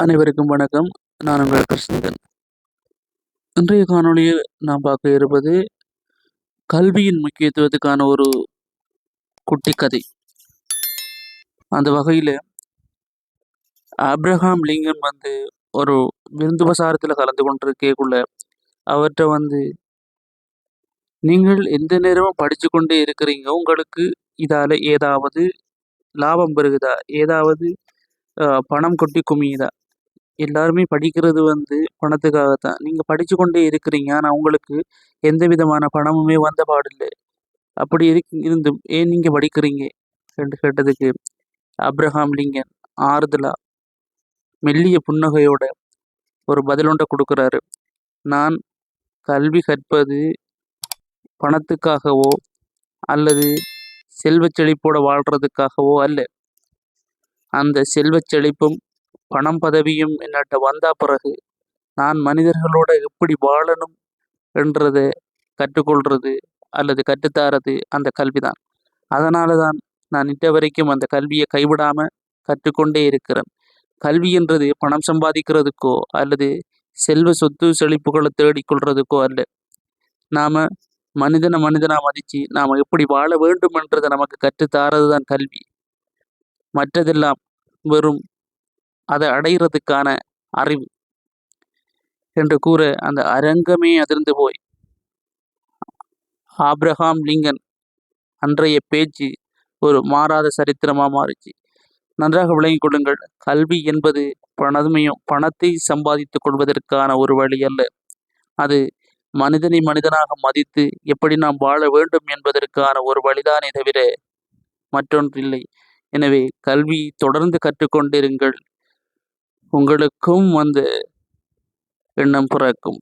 அனைவருக்கும் வணக்கம். நான் உங்கள் கிருஷ்ணன். இன்றைய காணொளியில் நாம் பார்க்க இருப்பது கல்வியின் முக்கியத்துவத்துக்கான ஒரு குட்டி கதை அந்த வகையில் ஆப்ரஹாம் லிங்கன் வந்து ஒரு விருந்து பிரசாரத்தில் கலந்து கொண்டிருக்கக்குள்ள அவர்கிட்ட வந்து நீங்கள் எந்த நேரமும் படித்து கொண்டே இருக்கிறீங்க. உங்களுக்கு இதால் ஏதாவது லாபம் பெறுகுதா? ஏதாவது பணம் கொட்டி குமியுதா? எல்லாருமே படிக்கிறது வந்து பணத்துக்காகத்தான். நீங்கள் படித்து கொண்டே இருக்கிறீங்க. ஆனால் உங்களுக்கு எந்த விதமான பணமுமே வந்த பாடில்லை. அப்படி இருக்கு இருந்தும் ஏன் நீங்கள் படிக்கிறீங்க? என்று கேட்டதுக்கு அப்ரஹாம் லிங்கன் ஆறுதலா மெல்லிய புன்னகையோட ஒரு பதிலொன்றை கொடுக்குறாரு. நான் கல்வி கற்பது பணத்துக்காகவோ அல்லது செல்வச் செழிப்போட வாழ்கிறதுக்காகவோ அல்ல. அந்த செல்வச் செழிப்பும் பணம் பதவியும் என்னட்ட வந்த பிறகு நான் மனிதர்களோட எப்படி வாழணும் என்றதை கற்றுக்கொள்றது அல்லது கற்றுத்தாரது அந்த கல்வி தான் அதனால தான் நான் இட்ட வரைக்கும் அந்த கல்வியை கைவிடாமல் கற்றுக்கொண்டே இருக்கிறேன். கல்வி என்றது பணம் சம்பாதிக்கிறதுக்கோ அல்லது செல்வ சொத்து செழிப்புகளை தேடிக்கொள்றதுக்கோ அல்ல. நாம் மனிதனை மனிதனாக மதித்து நாம் எப்படி வாழ வேண்டும் என்றதை நமக்கு கற்றுத்தாரது தான் கல்வி. மற்றதெல்லாம் வெறும் அதை அடைகிறதுக்கான அறிவு. என்று கூற அந்த அரங்கமே அதிர்ந்து போய். ஆப்ரஹாம் லிங்கன் அன்றைய பேச்சு ஒரு மாறாத சரித்திரமாக மாறிச்சு. நன்றாக விளங்கிக் கொள்ளுங்கள். கல்வி என்பது பணமையும் பணத்தை சம்பாதித்துக் கொள்வதற்கான ஒரு வழி அல்ல. அது மனிதனை மனிதனாக மதித்து எப்படி நாம் வாழ வேண்டும் என்பதற்கான ஒரு வழிதானே தவிர மற்றொன்றில்லை. எனவே கல்வி தொடர்ந்து கற்றுக்கொண்டிருங்கள். உங்களுக்கும் அந்த எண்ணம் பிறக்கும்.